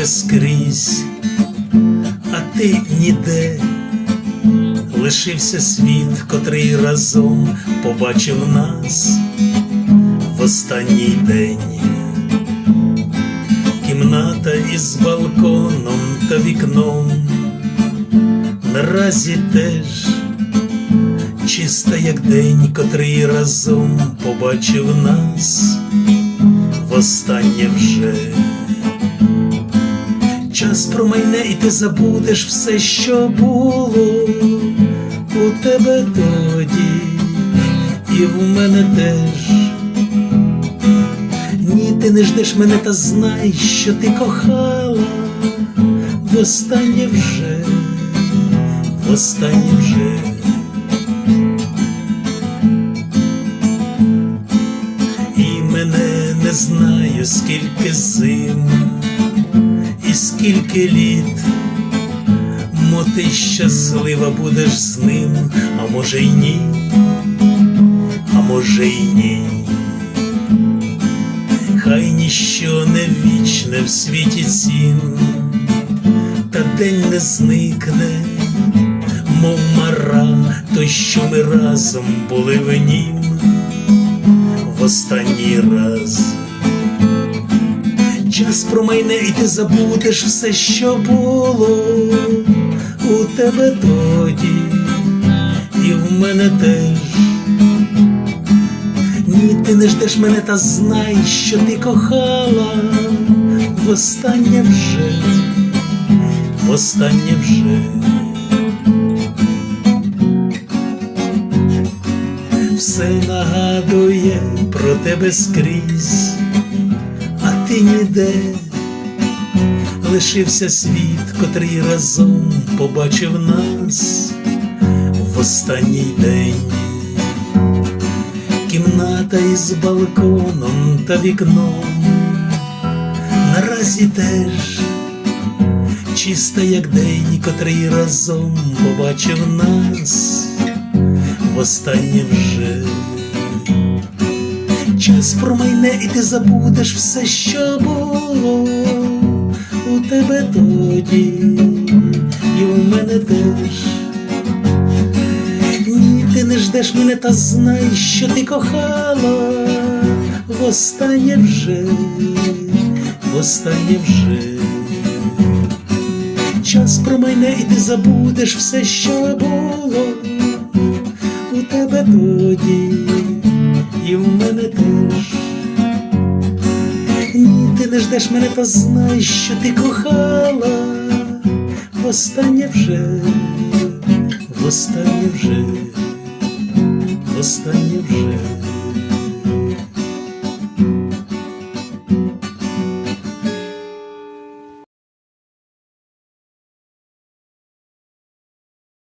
тебе скрізь, а ти ніде. Лишився світ, котрий разом побачив нас в останній день. Кімната із балконом та вікном наразі теж чиста, як день, котрий разом побачив нас востаннє вже. Час промайне, і ти забудеш все, що було у тебе тоді, і в мене теж. Ні, ти не ждеш мене, та знай, що ти кохала востаннє вже, востаннє вже. І мене не знаю, скільки зим і скільки літ. Мо ти щаслива будеш з ним, а може й ні, а може й ні. Хай ніщо не вічне в світі цін, та день не зникне, мов мара, той, що ми разом були в нім в останній раз. Час промайне, і ти забудеш все, що було у тебе тоді, і в мене теж. Ні, ти не ждеш мене, та знай, що ти кохала востаннє вже, востаннє вже. Все нагадує про тебе скрізь, ніде лишився світ, котрий разом побачив нас в останній день. Кімната із балконом та вікном наразі теж чиста, як день, котрий разом побачив нас востаннє вже. Час промайне, і ти забудеш все, що було у тебе тоді, і у мене теж. Ні, ти не ждеш мене, та знай, що ти кохала востаннє вже, востаннє вже. Час промайне, і ти забудеш все, що було у тебе тоді, і в мене теж. Ні, ти не ждеш мене, та знай, що ти кохала востаннє вже, востаннє вже, востаннє вже.